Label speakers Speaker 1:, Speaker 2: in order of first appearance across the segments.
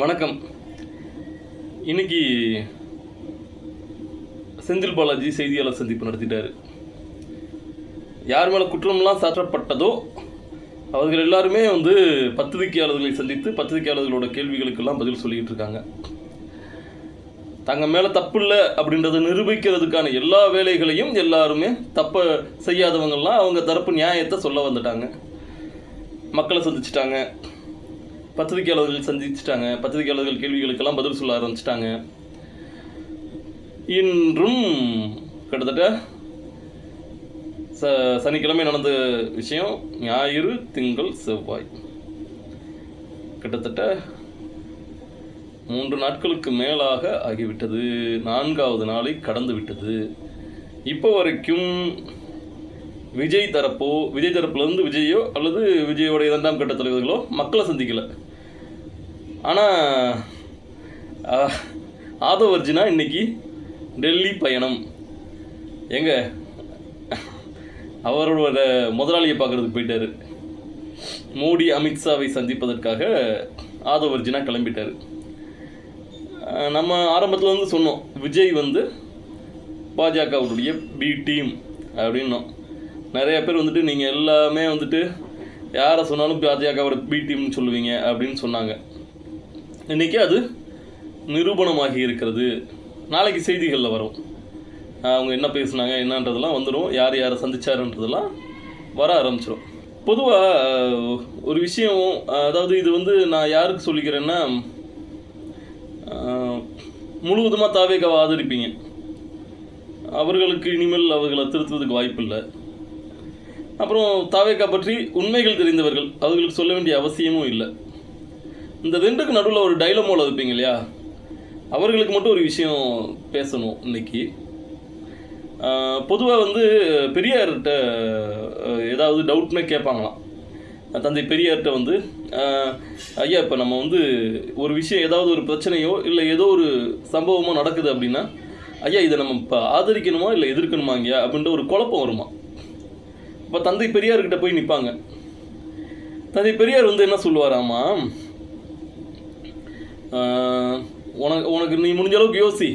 Speaker 1: வணக்கம். இன்னைக்கு செந்தில் பாலாஜி செய்தியாளர் சந்திப்பு நடத்திட்டார். யார் மேலே குற்றம்லாம் சாற்றப்பட்டதோ அவர்கள் எல்லாருமே வந்து பத்திரிகையாளர்களை சந்தித்து பத்திரிகையாளர்களோட கேள்விகளுக்கெல்லாம் பதில் சொல்லிக்கிட்டு இருக்காங்க தங்க மேலே தப்பு இல்லை அப்படின்றத நிரூபிக்கிறதுக்கான எல்லா வேலைகளையும் எல்லாருமே தப்பை செய்யாதவங்கள்லாம் அவங்க தரப்பு நியாயத்தை சொல்ல வந்துட்டாங்க. மக்களை சந்திச்சிட்டாங்க. பத்திரிகையாளர்கள் சந்திச்சிட்டாங்க. பத்திரிகையாளர்கள் கேள்விகளுக்கெல்லாம் பதில் சொல்ல ஆரம்பிச்சிட்டாங்க. இன்றும் கிட்டத்தட்ட ச சனிக்கிழமை நடந்த விஷயம் ஞாயிறு திங்கள் செவ்வாய். கிட்டத்தட்ட மூன்று நாட்களுக்கு மேலாக ஆகிவிட்டது. நான்காவது நாளை கடந்து விட்டது. இப்போ வரைக்கும் விஜய் தரப்போ விஜய் தரப்புலேருந்து விஜயோ அல்லது விஜயோடைய இரண்டாம் கட்ட தலைவர்களோ மக்களை சந்திக்கலை. ஆனால் ஆதவ அர்ஜுனா இன்றைக்கி டெல்லி பயணம். எங்க? அவரோட முதலாளியை பார்க்குறதுக்கு போயிட்டார். மோடி அமித்ஷாவை சந்திப்பதற்காக ஆதவர்ஜினா அர்ஜுனா நம்ம ஆரம்பத்தில் வந்து சொன்னோம் விஜய் வந்து பாஜகவுடைய பி டீம் அப்படின்னோம். நிறைய பேர் வந்துட்டு நீங்கள் எல்லாமே வந்துட்டு யாரை சொன்னாலும் பாஜகவோட பி டீம்னு சொல்லுவீங்க அப்படின்னு சொன்னாங்க. இன்றைக்கி அது நிரூபணமாகி இருக்கிறது. நாளைக்கு செய்திகளில் வரும். அவங்க என்ன பேசுனாங்க என்னன்றதெல்லாம் வந்துடும் யார் யாரை சந்திச்சாருன்றதெல்லாம் வர ஆரம்பிச்சிடும் பொதுவாக ஒரு விஷயம் அதாவது இது வந்து நான் யாருக்கு சொல்லிக்கிறேன்னா முழுவதுமாக தாவேக்காவை ஆதரிப்பீங்க. அவர்களுக்கு இனிமேல் அவர்களை திருத்துவதுக்கு வாய்ப்பில்லை. அப்புறம் தாவேக்கா பற்றி உண்மைகள் தெரிந்தவர்கள் அவர்களுக்கு சொல்ல வேண்டிய அவசியமும் இல்லை. இந்த ரெண்டுக்கு நடுவில் ஒரு டைலமோல இருப்பீங்க இல்லையா? அவர்களுக்கு மட்டும் ஒரு விஷயம் பேசணும் இன்னைக்கு. பொதுவாக வந்து பெரியார்கிட்ட ஏதாவது டவுட்னே கேட்பாங்களாம். தந்தை பெரியார்கிட்ட வந்து ஐயா இப்போ நம்ம வந்து ஒரு விஷயம் ஏதாவது ஒரு பிரச்சனையோ இல்லை ஏதோ ஒரு சம்பவமோ நடக்குது அப்படின்னா ஐயா இதை நம்ம இப்போ ஆதரிக்கணுமா இல்லை எதிர்க்கணுமா ஐயா அப்படின்ற ஒரு குழப்பம் வருமா இப்போ தந்தை பெரியார்கிட்ட போய் நிற்பாங்க தந்தை பெரியார் வந்து என்ன சொல்லுவாராமா உனக்கு உனக்கு நீ முடிஞ்ச அளவுக்கு யோசி.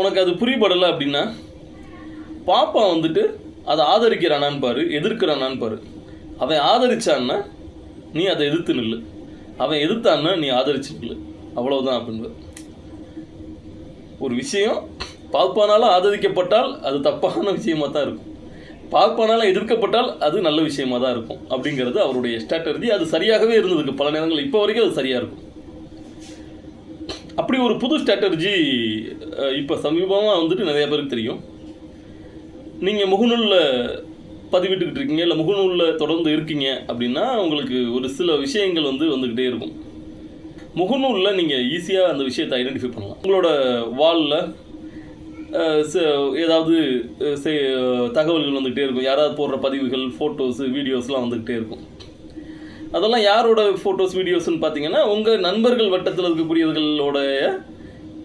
Speaker 1: உனக்கு அது புரியப்படலை அப்படின்னா பாப்பா வந்துட்டு அதை ஆதரிக்கிறானான்னு பாரு எதிர்க்கிறானான்னு பாரு. அவன் ஆதரிச்சான்னா நீ அதை எதிர்த்து நில்லு. அவன் எதிர்த்தான்னா நீ ஆதரிச்சு நில்லு. அவ்வளவுதான் அப்படின்னு. ஒரு விஷயம் பாப்பானால் ஆதரிக்கப்பட்டால் அது தப்பான விஷயமா தான் இருக்கும். பாப்பானால எதிர்க்கப்பட்டால் அது நல்ல விஷயமா தான் இருக்கும். அப்படிங்கிறது அவருடைய ஸ்ட்ராட்டஜி அது சரியாகவே இருந்ததுக்கு பல நேரங்கள் இப்போ வரைக்கும் அது சரியாக இருக்கும். அப்படி ஒரு புது ஸ்ட்ராட்டஜி இப்போ சமீபமாக வந்துட்டு நிறைய பேருக்கு தெரியும். நீங்கள் முகநூலில் பதிவிட்டுக்கிட்டு இருக்கீங்க இல்லை முகநூலில் தொடர்ந்து இருக்கீங்க அப்படின்னா உங்களுக்கு ஒரு சில விஷயங்கள் வந்து வந்துக்கிட்டே இருக்கும். முகநூலில் நீங்கள் ஈஸியாக அந்த விஷயத்தை ஐடென்டிஃபை பண்ணலாம். உங்களோட வாலில் ஏதாவது தகவல்கள் வந்துக்கிட்டே இருக்கும். யாராவது போடுற பதிவுகள் ஃபோட்டோஸு வீடியோஸ்லாம் வந்துக்கிட்டே இருக்கும். அதெல்லாம் யாரோட ஃபோட்டோஸ் வீடியோஸ்னு பார்த்தீங்கன்னா உங்கள் நண்பர்கள் வட்டத்தில் இருக்கக்கூடியவர்களோடைய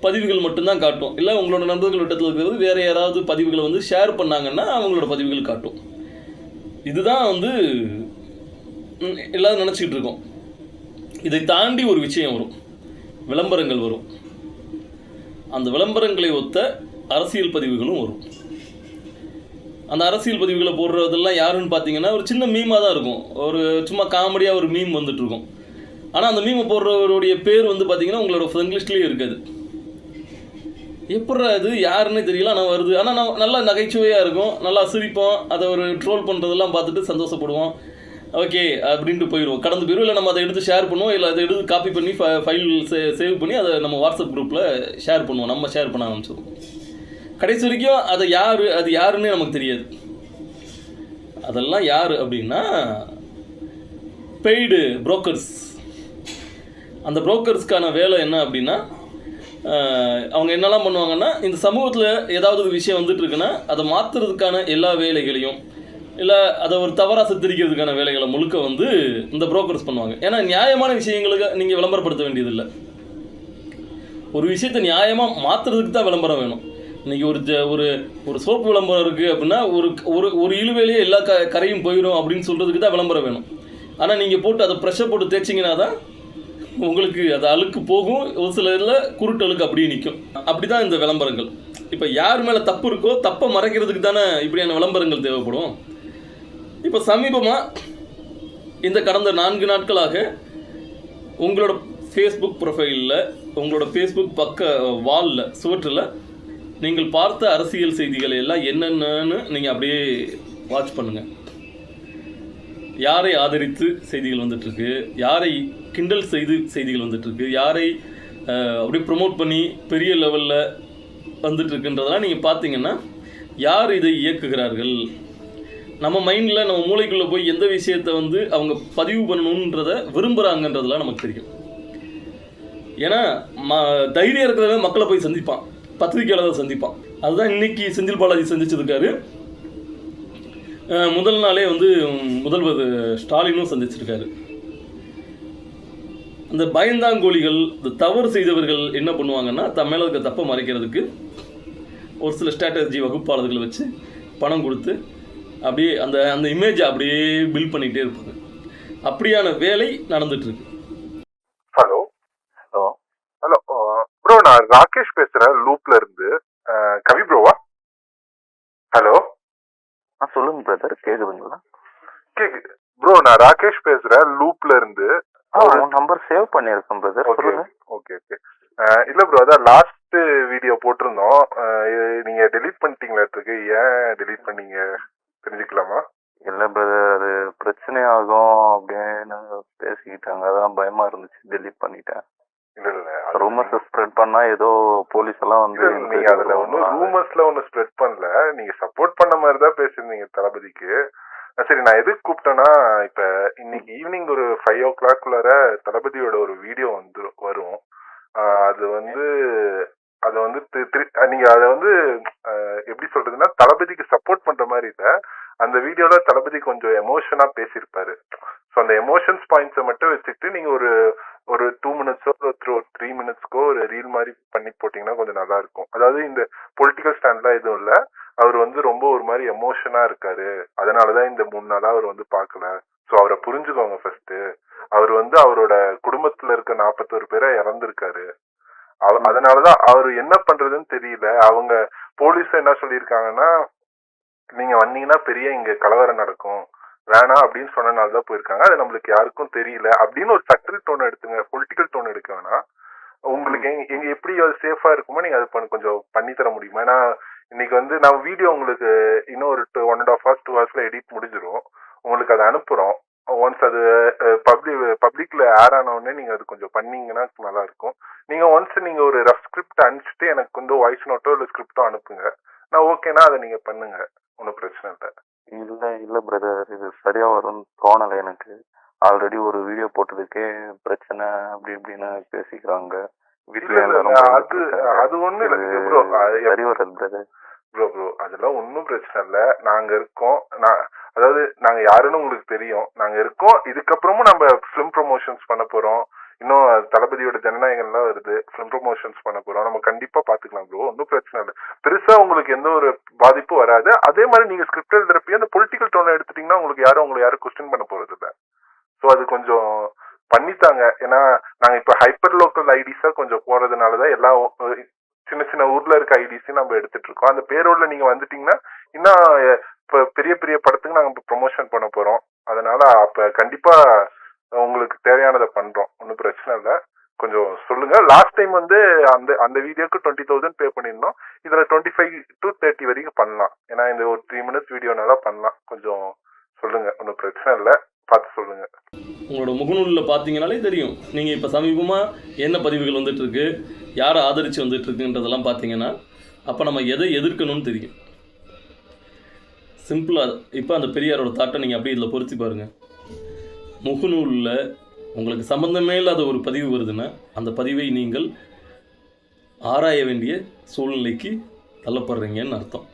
Speaker 1: பதிவுகள் மட்டும்தான் காட்டும். இல்லை உங்களோட நண்பர்கள் வட்டத்தில் இருக்கிறது வேறு யாராவது பதிவுகளை வந்து ஷேர் பண்ணாங்கன்னா அவங்களோட பதிவுகள் காட்டும். இதுதான் வந்து எல்லாரும் நினச்சிக்கிட்டு இருக்கோம். இதை தாண்டி ஒரு விஷயம் வரும். விளம்பரங்கள் வரும். அந்த விளம்பரங்களை ஒத்த அரசியல் பதிவுகளும் வரும். அந்த அரசியல் பதிவுகளை போடுறதெல்லாம் யாருன்னு பார்த்தீங்கன்னா ஒரு சின்ன மீமாக தான் இருக்கும். ஒரு சும்மா காமெடியாக ஒரு மீம் வந்துட்டுருக்கும் ஆனால் அந்த மீமை போடுறவருடைய பேர் வந்து பார்த்தீங்கன்னா உங்களோட ஃப்ரெண்ட் லிஸ்ட்லேயே இருக்காது. எப்படா இது? யாருன்னே தெரியல ஆனால் வருது. ஆனால் நான் நல்லா நகைச்சுவையாக இருக்கும். நல்லா சிரிப்போம். அதை ஒரு ட்ரோல் பண்ணுறதெல்லாம் பார்த்துட்டு சந்தோஷப்படுவோம். ஓகே அப்படின்ட்டு போயிடுவோம். கடந்து போயிடும் இல்லை நம்ம அதை எடுத்து ஷேர் பண்ணுவோம். இல்லை அதை எடுத்து காப்பி பண்ணி ஃபைல் சேவ் பண்ணி அதை நம்ம வாட்ஸ்அப் குரூப்பில் ஷேர் பண்ணுவோம். நம்ம ஷேர் பண்ண ஆரம்பிச்சிடுவோம் கடைசி வரைக்கும் அது யார் அது யாருன்னு நமக்கு தெரியாது. அதெல்லாம் யார் அப்படின்னா பெய்டு புரோக்கர்ஸ் அந்த புரோக்கர்ஸ்க்கான வேலை என்ன அப்படின்னா அவங்க என்னெல்லாம் பண்ணுவாங்கன்னா இந்த சமூகத்தில் ஏதாவது ஒரு விஷயம் வந்துட்டு இருக்குன்னா அதை மாற்றுறதுக்கான எல்லா வேலைகளையும் இல்லை அதை ஒரு தவறாக சித்தரிக்கிறதுக்கான வேலைகளை முழுக்க வந்து இந்த புரோக்கர்ஸ் பண்ணுவாங்க. ஏன்னா நியாயமான விஷயங்களுக்கு நீங்கள் விளம்பரப்படுத்த வேண்டியதில்லை. ஒரு விஷயத்தை நியாயமாக மாற்றுறதுக்கு தான் விளம்பரம் வேணும். இன்றைக்கி ஒரு ஜ- ஒரு ஒரு சோப்பு விளம்பரம் இருக்குது அப்படின்னா ஒரு ஒரு ஒரு இழுவேலையே எல்லா க கரையும் போயிடும் அப்படின்னு சொல்கிறதுக்கு தான் விளம்பரம் வேணும். ஆனால் நீங்கள் போட்டு அதை ப்ரெஷர் போட்டு தேய்ச்சிங்கன்னா தான் உங்களுக்கு அது அழுக்கு போகும். ஒரு சில இதில் குருட்டு அழுக்கு அப்படியே நிற்கும் அப்படி தான் இந்த விளம்பரங்கள். இப்போ யார் மேலே தப்பு இருக்கோ தப்பை மறைக்கிறதுக்கு தானே இப்படியான விளம்பரங்கள் தேவைப்படும். இப்போ சமீபமாக இந்த கடந்த நான்கு நாட்களாக உங்களோட ஃபேஸ்புக் ப்ரொஃபைலில் உங்களோட ஃபேஸ்புக் பக்க வாலில் சுவற்றில் நீங்கள் பார்த்த அரசியல் செய்திகளை எல்லாம் என்னென்னு நீங்கள் அப்படியே வாட்ச் பண்ணுங்கள் யாரை ஆதரித்து செய்திகள் வந்துட்டுருக்கு? யாரை கிண்டல் செய்து செய்திகள் வந்துட்டுருக்கு? யாரை அப்படியே ப்ரொமோட் பண்ணி பெரிய லெவலில் வந்துட்டுருக்குன்றதெல்லாம் நீங்கள் பார்த்தீங்கன்னா யார் இதை இயக்குகிறார்கள்? நம்ம மைண்டில் நம்ம மூளைக்குள்ளே போய் எந்த விஷயத்தை வந்து அவங்க பதிவு பண்ணணுன்றத விரும்புகிறாங்கன்றதெல்லாம் நமக்கு தெரியும். ஏன்னா ம தைரியம் இருக்கிறவன் மக்களை போய் சந்திப்பான். பத்திரிகையாளர் சந்திப்பான். அதுதான் இன்னைக்கு செந்தில் பாலாஜி சந்திச்சிருக்காரு. முதல் நாளே வந்து முதல்வர் ஸ்டாலினும் சந்திச்சிருக்காரு. அந்த பயந்தாங்கோழிகள் இந்த தவறு செய்தவர்கள் என்ன பண்ணுவாங்கன்னா தம் மேலே இருக்க தப்பை மறைக்கிறதுக்கு ஒரு சில ஸ்ட்ராட்டஜி வகுப்பாளர்களை வச்சு பணம் கொடுத்து அப்படியே அந்த அந்த இமேஜை அப்படியே பில்ட் பண்ணிகிட்டே இருப்பாங்க. அப்படியான வேலை நடந்துகிட்ருக்கு இருக்கு
Speaker 2: ஹலோ
Speaker 3: ஹலோ
Speaker 2: ஹலோ ப்ரோ நான் ராகேஷ் பேசுறேன் லூப்ல இருந்து கவி ப்ரோவா? ஹலோ
Speaker 3: ஆ சொல்லுங்க பிரதர் கேக்குதுங்களா
Speaker 2: கேக்குது. ப்ரோ நான் ராகேஷ் பேசுறேன் லூப்ல இருந்து
Speaker 3: நம்பர் சேவ் பண்ணியிருக்கேன் பிரதர் சொல்லுங்க.
Speaker 2: ஓகே ஓகே இல்ல ப்ரோ அதான் லாஸ்ட் வீடியோ போட்டிருந்தோம். நீங்க டெலீட் பண்ணிட்டீங்களாட்டுருக்கு ஏன் டெலீட் பண்ணீங்க? தெரிஞ்சுக்கலாமா?
Speaker 3: இல்ல பிரதர் அது பிரச்சனை ஆகும் அப்படின்னு பேசிக்கிட்டாங்க. அதான் பயமா இருந்துச்சு டெலீட் பண்ணிட்டேன்.
Speaker 2: இல்ல இல்ல
Speaker 3: ரூமர்ஸ் ஸ்ப்ரெட் பண்ணா ஏதோ போலீஸ் எல்லாம் வந்து
Speaker 2: நீங்க அதுல ஒன்னும் ரூமர்ஸ்ல ஒன்னும் ஸ்ப்ரெட் பண்ணல. நீங்க சப்போர்ட் பண்ண மாதிரி தான் பேசியிருந்தீங்க தளபதிக்கு. சரி நான் எதுக்கு கூப்பிட்டேன்னா இப்ப இன்னைக்கு ஈவினிங் ஒரு ஃபைவ் ஓ கிளாக்குள்ளார தளபதியோட ஒரு வீடியோ வந்து வரும். அது வந்து அது வந்து நீங்க அதை வந்து எப்படி சொல்றதுன்னா தளபதிக்கு சப்போர்ட் பண்ற மாதிரி இல்ல. அந்த வீடியோல தளபதி கொஞ்சம் எமோஷனா பேசியிருப்பாரு. ஸோ அந்த எமோஷன்ஸ் பாயிண்ட்ஸை மட்டும் வச்சுக்கிட்டு நீங்க ஒரு ஒரு டூ மினிட்ஸோ த்ரூ த்ரீ மினிட்ஸ்க்கோ ஒரு ரீல் மாதிரி பண்ணி போட்டீங்கன்னா கொஞ்சம் நல்லா இருக்கும். அதாவது இந்த பொலிட்டிக்கல் ஸ்டாண்ட்லாம் எதுவும் இல்லை. அவர் வந்து ரொம்ப ஒரு மாதிரி எமோஷனா இருக்காரு. அதனாலதான் இந்த மூணு நாளா அவர் வந்து பார்க்கல. ஸோ அவரை புரிஞ்சுக்கோங்க ஃபர்ஸ்ட் அவர் வந்து அவரோட குடும்பத்துல இருக்க நாற்பத்தோரு பேரை இறந்திருக்காரு. அதனாலதான் அவர் என்ன பண்றதுன்னு தெரியல. அவங்க போலீஸ் என்ன சொல்லியிருக்காங்கன்னா நீங்க வந்தீங்கன்னா பெரிய இங்க கலவரம் நடக்கும். வேணாம் அப்படின்னு சொன்னனால தான் போயிருக்காங்க. அது நம்மளுக்கு யாருக்கும் தெரியல. அப்படின்னு ஒரு சட்டரி டோன் எடுத்துங்க பொலிட்டிக்கல் டோன் எடுக்க வேணாம் உங்களுக்கு எங்க எங்க எப்படி அது சேஃபா இருக்குமோ நீங்க அது பண்ண- கொஞ்சம் பண்ணி தர முடியுமா? ஏன்னா இன்னைக்கு வந்து நான் வீடியோ உங்களுக்கு இன்னும் ஒரு one and half hours two ஹவர்ஸ்ல edit முடிஞ்சிரும். உங்களுக்கு அதை அனுப்புறோம். ஒன்ஸ் அது பப்ளிக் பப்ளிக்ல ஏர் ஆன உடனே நீங்க அது கொஞ்சம் பண்ணீங்கன்னா நல்லா இருக்கும். நீங்க ஒன்ஸ் நீங்க ஒரு ரஃப் ஸ்கிரிப்ட் அனுப்பிச்சிட்டு எனக்கு வந்து வாய்ஸ் நோட்டோ இல்ல ஸ்கிரிப்டோ அனுப்புங்க. நான் ஓகேனா அதை நீங்க பண்ணுங்க. ஒன்றும் பிரச்சனை இல்லை.
Speaker 3: இல்ல இல்ல பிரதர் இது சரியா வரும்னு தோணல எனக்கு. ஆல்ரெடி ஒரு வீடியோ போட்டதுக்கே பிரச்சனை அப்படி இப்படின்னு பேசிக்கிறாங்க. வீட்டுல
Speaker 2: அது. அது ஒண்ணு இல்ல. ப்ரோ
Speaker 3: சரி வராது பிரதர்
Speaker 2: ப்ரோ ப்ரோ அதெல்லாம் ஒன்றும் பிரச்சனை இல்லை. நாங்க இருக்கோம். நான் அதாவது நாங்க யாருன்னு உங்களுக்கு தெரியும். நாங்க இருக்கோம். இதுக்கப்புறமும் நம்ம ஃபிலிம் ப்ரொமோஷன்ஸ் பண்ண போறோம். இன்னும் தளபதியோட ஜனநாயகம்லாம் வருது. ஃபிலிம் ப்ரொமோஷன்ஸ் பண்ண போறோம். நம்ம கண்டிப்பா பாத்துக்கலாம் ப்ரோ ஒன்றும் பிரச்சனை இல்லை. பெருசா உங்களுக்கு எந்த ஒரு பாதிப்பும் வராது. அதே மாதிரி நீங்க ஸ்கிரிப்ட் எழுதுறப்பயே அந்த பொலிட்டிக்கல் டோனை எடுத்துட்டீங்கன்னா உங்களுக்கு யாரும் உங்களை யாரும் கொஸ்டின் பண்ண போறது இல்லை. ஸோ அது கொஞ்சம் பண்ணித்தாங்க. ஏன்னா நாங்க இப்ப ஹைப்பர் லோக்கல் ஐடிஸா கொஞ்சம் போறதுனாலதான் எல்லா சின்ன சின்ன ஊர்ல இருக்க ஐடிஸையும் நம்ம எடுத்துட்டு இருக்கோம். அந்த பேரோட நீங்க வந்துட்டீங்கன்னா இன்னும் இப்போ இப்ப பெரிய பெரிய படத்துக்கு நாங்க ப்ரொமோஷன் பண்ண போறோம். அதனால அப்ப கண்டிப்பா உங்களுக்கு தேவையானதை பண்றோம். ஒன்றும் பிரச்சனை இல்லை. கொஞ்சம் சொல்லுங்க. லாஸ்ட் டைம் வந்து அந்த அந்த வீடியோக்கு டுவெண்ட்டி தௌசண்ட் பே பண்ணியிருந்தோம். இதுல டுவெண்ட்டி ஃபைவ் டு தேர்ட்டி வரைக்கும் பண்ணலாம். ஏன்னா இந்த ஒரு த்ரீ மினிட்ஸ் வீடியோனால பண்ணலாம். கொஞ்சம் சொல்லுங்க. ஒன்றும் பிரச்சனை இல்லை. பார்த்து சொல்லுங்க.
Speaker 1: உங்களோட முகநூலில் பார்த்தீங்கனாலே தெரியும். நீங்கள் இப்போ சமீபமாக என்ன பதிவுகள் வந்துட்டுருக்கு? யாரை ஆதரித்து வந்துட்டுருக்குன்றதெல்லாம் பார்த்தீங்கன்னா அப்போ நம்ம எதை எதிர்க்கணும்னு தெரியும். சிம்பிளாக இப்போ அந்த பெரியாரோட தாட்டை நீங்கள் அப்படியே இதில் பொருத்தி பாருங்கள் முகநூலில் உங்களுக்கு சம்மந்தமே இல்லாத ஒரு பதிவு வருதுன்னா அந்த பதிவை நீங்கள் ஆராய வேண்டிய சூழ்நிலைக்கு தள்ளப்படுறீங்கன்னு அர்த்தம்.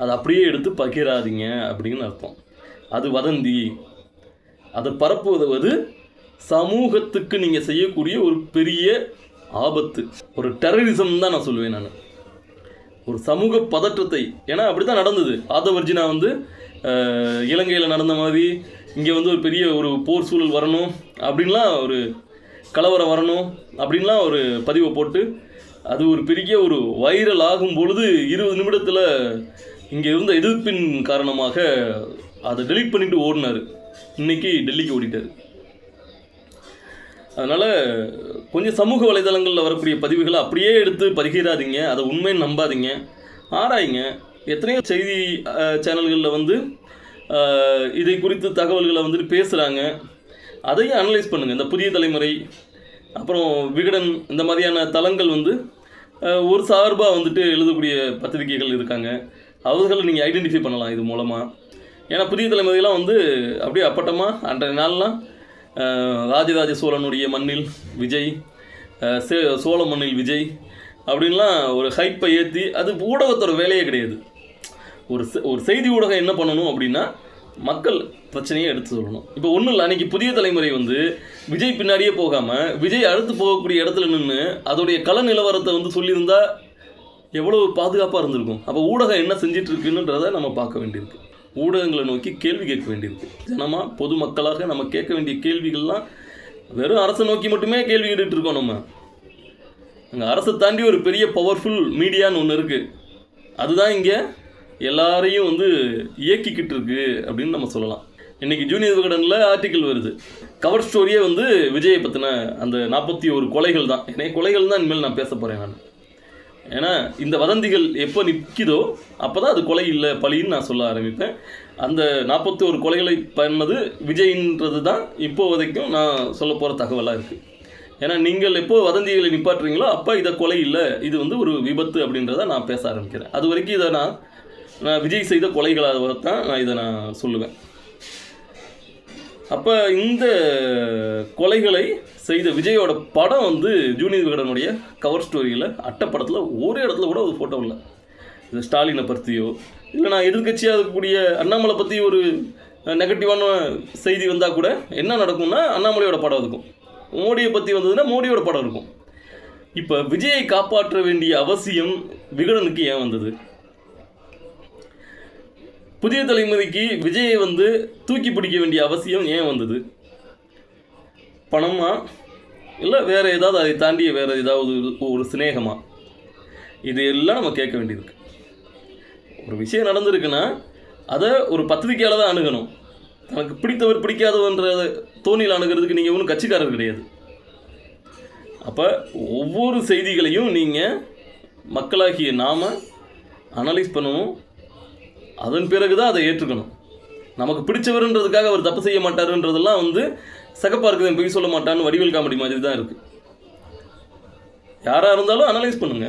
Speaker 1: அதை அப்படியே எடுத்து பகிராதீங்க அப்படின்னு அர்த்தம். அது வதந்தி. அதை பரப்புவது சமூகத்துக்கு நீங்கள் செய்யக்கூடிய ஒரு பெரிய ஆபத்து. ஒரு டெரரிசம் தான் நான் சொல்லுவேன் நான். ஒரு சமூக பதற்றத்தை. ஏன்னா அப்படி தான் நடந்தது. ஆதவர்ஜினா வந்து இலங்கையில் நடந்த மாதிரி இங்கே வந்து ஒரு பெரிய ஒரு போர் சூழல் வரணும் அப்படின்லாம் ஒரு கலவரம் வரணும் அப்படின்லாம் ஒரு பதிவை போட்டு அது ஒரு பெரிய ஒரு வைரல் ஆகும் பொழுது இருபது நிமிடத்தில் இங்கே இருந்த எதிர்ப்பின் காரணமாக அதை டெலீட் பண்ணிட்டு ஓடினார். இன்றைக்கி டெல்லிக்கு ஓடிட்டார். அதனால் கொஞ்சம் சமூக வலைதளங்களில் வரக்கூடிய பதிவுகளை அப்படியே எடுத்து பதிகிறாதீங்க அதை உண்மைன்னு நம்பாதீங்க. ஆராயுங்க. எத்தனையோ செய்தி சேனல்களில் வந்து இதை குறித்து தகவல்களை வந்துட்டு பேசுகிறாங்க அதையும் அனலைஸ் பண்ணுங்கள் இந்த புதிய தலைமுறை அப்புறம் விகடன் இந்த மாதிரியான தளங்கள் வந்து ஒரு சார்பாக வந்துட்டு எழுதக்கூடிய பத்திரிகைகள் இருக்காங்க. அவர்களை நீங்கள் ஐடென்டிஃபை பண்ணலாம் இது மூலமாக ஏன்னா புதிய தலைமுறையெல்லாம் வந்து அப்படியே அப்பட்டமாக அன்றைய நாள்லாம் ராஜராஜ சோழனுடைய மண்ணில் விஜய் சே சோழ மண்ணில் விஜய் அப்படின்லாம் ஒரு ஹைப்பை ஏற்றி அது ஊடகத்தோட வேலையே கிடையாது. ஒரு செ- ஒரு செய்தி ஊடகம் என்ன பண்ணணும் அப்படின்னா மக்கள் பிரச்சனையை எடுத்து சொல்லணும். இப்போ ஒன்றும் இல்லை அன்றைக்கி புதிய தலைமுறை வந்து விஜய் பின்னாடியே போகாமல் விஜய் அடுத்து போகக்கூடிய இடத்துல நின்று அதோடைய கல நிலவரத்தை வந்து சொல்லியிருந்தா எவ்வளோ பாதுகாப்பாக இருந்திருக்கும். அப்போ ஊடகம் என்ன செஞ்சிட்டு இருக்குன்றதை நம்ம பார்க்க வேண்டியிருக்கு. ஊடகங்களை நோக்கி கேள்வி கேட்க வேண்டியிருக்கு. ஜனமாக பொதுமக்களாக நம்ம கேட்க வேண்டிய கேள்விகள்லாம் வெறும் அரசை நோக்கி மட்டுமே கேள்வி கேட்டுட்டு இருக்கோம் நம்ம. அங்கே அரசை தாண்டி ஒரு பெரிய பவர்ஃபுல் மீடியான்னு ஒன்று இருக்குது அதுதான் இங்கே எல்லாரையும் வந்து இயக்கிக்கிட்டு இருக்கு அப்படின்னு நம்ம சொல்லலாம். இன்றைக்கி ஜூனியர் விகடனில் ஆர்டிக்கிள் வருது. கவர் ஸ்டோரியே வந்து விஜயை பற்றின அந்த நாற்பத்தி ஒரு கொலைகள் தான். ஏன்னா கொலைகள் தான் இனிமேல் நான் பேச போகிறேன் நான். ஏன்னா இந்த வதந்திகள் எப்போ நிற்கிதோ அப்போ தான் அது கொலை இல்லை பழின்னு நான் சொல்ல ஆரம்பிப்பேன். அந்த நாற்பத்தி ஒரு கொலைகளை பண்ணது விஜய்ன்றது தான் இப்போ வரைக்கும் நான் சொல்ல போகிற தகவலாக இருக்குது ஏன்னா நீங்கள் எப்போ வதந்திகளை நிப்பாட்டுறீங்களோ அப்போ இதை கொலை இல்லை இது வந்து ஒரு விபத்து அப்படின்றத நான் பேச ஆரம்பிக்கிறேன். அது வரைக்கும் இதை நான் நான் விஜய் செய்த கொலைகளாக தான் நான் இதை நான் சொல்லுவேன். அப்போ இந்த கொலைகளை செய்த விஜயோட படம் வந்து ஜூனியர் விகடனுடைய கவர் ஸ்டோரியில் அட்டப்படத்தில் ஒரு இடத்துல கூட ஒரு ஃபோட்டோ இல்லை. இது ஸ்டாலினை பற்றியோ இல்லை நான் எதிர்க்கட்சியாக இருக்கக்கூடிய அண்ணாமலை பற்றி ஒரு நெகட்டிவான செய்தி வந்தால் கூட என்ன நடக்கும்னா அண்ணாமலையோட படம் இருக்கும். மோடியை பற்றி வந்ததுன்னா மோடியோட படம் இருக்கும். இப்போ விஜயை காப்பாற்ற வேண்டிய அவசியம் விகடனுக்கு ஏன் வந்தது? புதிய தலைமுறைக்கு விஜயை வந்து தூக்கி பிடிக்க வேண்டிய அவசியம் ஏன் வந்தது? பணமா? இல்லை வேறு ஏதாவது அதை தாண்டிய வேறு ஏதாவது ஒரு சிநேகமா? இது எல்லாம் நம்ம கேட்க வேண்டியிருக்கு. ஒரு விஷயம் நடந்திருக்குன்னா அதை ஒரு பத்திரிக்கையால் தான் அணுகணும். தனக்கு பிடித்தவர் பிடிக்காதவன்ற தோணியில் அணுகிறதுக்கு நீங்கள் ஒன்றும் கட்சிக்காரர் கிடையாது. அப்போ ஒவ்வொரு செய்திகளையும் நீங்கள் மக்களாகிய நாம் அனலைஸ் பண்ணணும் அதன் பிறகு தான் அதை ஏற்றுக்கணும். நமக்கு பிடிச்சவருன்றதுக்காக அவர் தப்பு செய்ய மாட்டாருன்றதெல்லாம் வந்து சகப்பாக இருக்குது பொய் சொல்ல மாட்டான்னு வடிவேல் காமெடி மாதிரி தான் இருக்குது யாராக இருந்தாலும் அனலைஸ் பண்ணுங்க.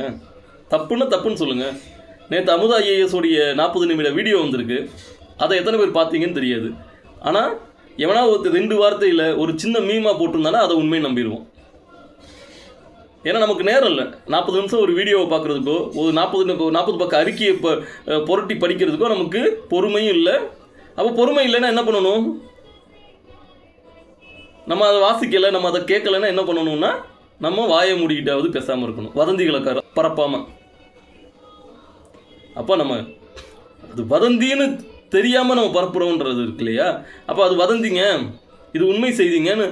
Speaker 1: தப்புன்னா தப்புன்னு சொல்லுங்கள் நேற்று அமுதா ஐஏஎஸ் உடைய நாற்பது நிமிட வீடியோ வந்திருக்கு. அதை எத்தனை பேர் பார்த்தீங்கன்னு தெரியாது. ஆனால் எவனா ஒருத்தர் ரெண்டு வார்த்தையில் ஒரு சின்ன மீமா போட்டிருந்தானா அதை உண்மையை நம்பிடுவோம். ஏன்னா நமக்கு நேரம் இல்லை. நாற்பது நிமிஷம் ஒரு வீடியோவை பார்க்குறதுக்கோ ஒரு நாற்பது நாற்பது பக்கம் அறிக்கையை இப்போ புரட்டி படிக்கிறதுக்கோ நமக்கு பொறுமையும் இல்லை. அப்போ பொறுமை இல்லைன்னா என்ன பண்ணணும்? நம்ம அதை வாசிக்கலை நம்ம அதை கேட்கலைன்னா என்ன பண்ணணும்னா நம்ம வாயை மூடிக்கிட்டாவது பேசாமல் இருக்கணும். வதந்திகளை கர பரப்பாமல் அப்போ நம்ம அது வதந்தின்னு தெரியாமல் நம்ம பரப்புகிறோன்றது இருக்கு இல்லையா? அப்போ அது வதந்திங்க இது உண்மை செய்திங்கன்னு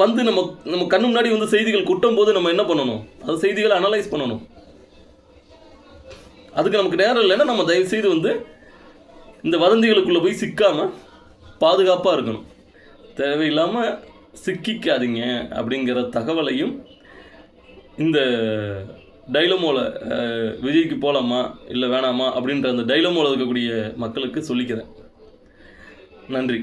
Speaker 1: வந்து நம்ம நம்ம கண்ணு முன்னாடி வந்து செய்திகள் குட்டும் போது நம்ம என்ன பண்ணணும்? அது செய்திகளை அனலைஸ் பண்ணணும். அதுக்கு நமக்கு நேரம் இல்லைன்னா நம்ம தயவுசெய்து வந்து இந்த வதந்திகளுக்குள்ளே போய் சிக்காமல் பாதுகாப்பாக இருக்கணும். தேவையில்லாமல் சிக்கிக்காதீங்க அப்படிங்கிற தகவலையும் இந்த டைலமோவில் விஜய்க்கு போகலாமா இல்லை வேணாமா அப்படின்ற அந்த டைலமோவில் இருக்கக்கூடிய மக்களுக்கு சொல்லிக்கிறேன். நன்றி.